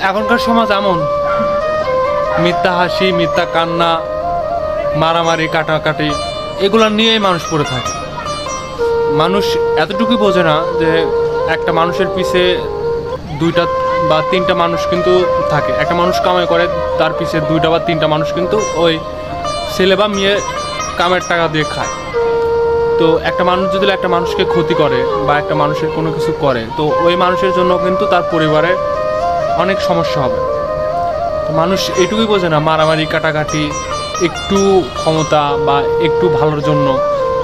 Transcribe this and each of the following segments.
এখনকার সমাজ এমন। মিথ্যা হাসি, মিথ্যা কান্না, মারামারি, কাটাকাটি, এগুলো নিয়েই মানুষ পড়ে থাকে। মানুষ এতটুকুই বোঝে না যে একটা মানুষের পিছে দুইটা বা তিনটা মানুষ কিন্তু থাকে। একটা মানুষ কামাই করে, তার পিছে দুইটা বা তিনটা মানুষ কিন্তু ওই ছেলে বা মেয়ে কামের টাকা দিয়ে খায়। তো একটা মানুষ যদি একটা মানুষকে ক্ষতি করে বা একটা মানুষের কোনো কিছু করে, তো ওই মানুষের জন্য কিন্তু তার পরিবারে অনেক সমস্যা হবে। মানুষ এটুকুই বোঝে না, মারামারি, কাটাকাটি, একটু ক্ষমতা বা একটু ভালোর জন্য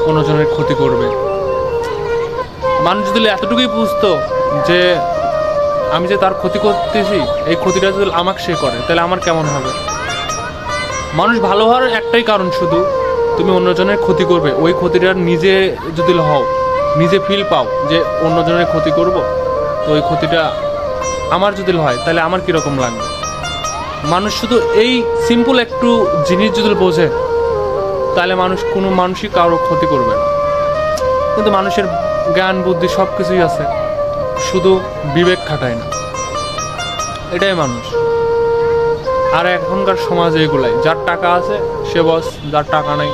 অন্যজনের ক্ষতি করবে। মানুষ যদি এতটুকুই বুঝতো যে আমি যে তার ক্ষতি করতেছি, এই ক্ষতিটা যদি আমাকে সে করে, তাহলে আমার কেমন হবে? মানুষ ভালো হওয়ার একটাই কারণ শুধু তুমি অন্যজনের ক্ষতি করবে। ওই ক্ষতিটা নিজে যদি হও, নিজে ফিল পাও যে অন্যজনের ক্ষতি করব, তো ওই ক্ষতিটা আমার যদি হয়, তাহলে আমার কীরকম লাগবে? মানুষ শুধু এই সিম্পল একটু জিনিস যদি বোঝে, তাহলে মানুষ কোনো মানুষই কারও ক্ষতি করবে না। কিন্তু মানুষের জ্ঞান, বুদ্ধি সব কিছুই আছে, শুধু বিবেক খাটায় না। এটাই মানুষ। আর এখনকার সমাজে এগুলাই, যার টাকা আছে, সে বস, যার টাকা নাই,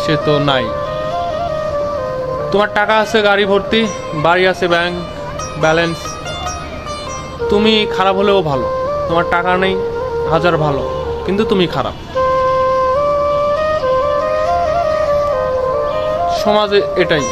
সে তো নাই। তোমার টাকা আছে, গাড়ি ভর্তি, বাড়ি আছে ব্যাংক ব্যালেন্স তুমি খারাপ হলেও ভালো। তোমার টাকা নেই হাজার ভালো কিন্তু তুমি খারাপ। সমাজে এটাই।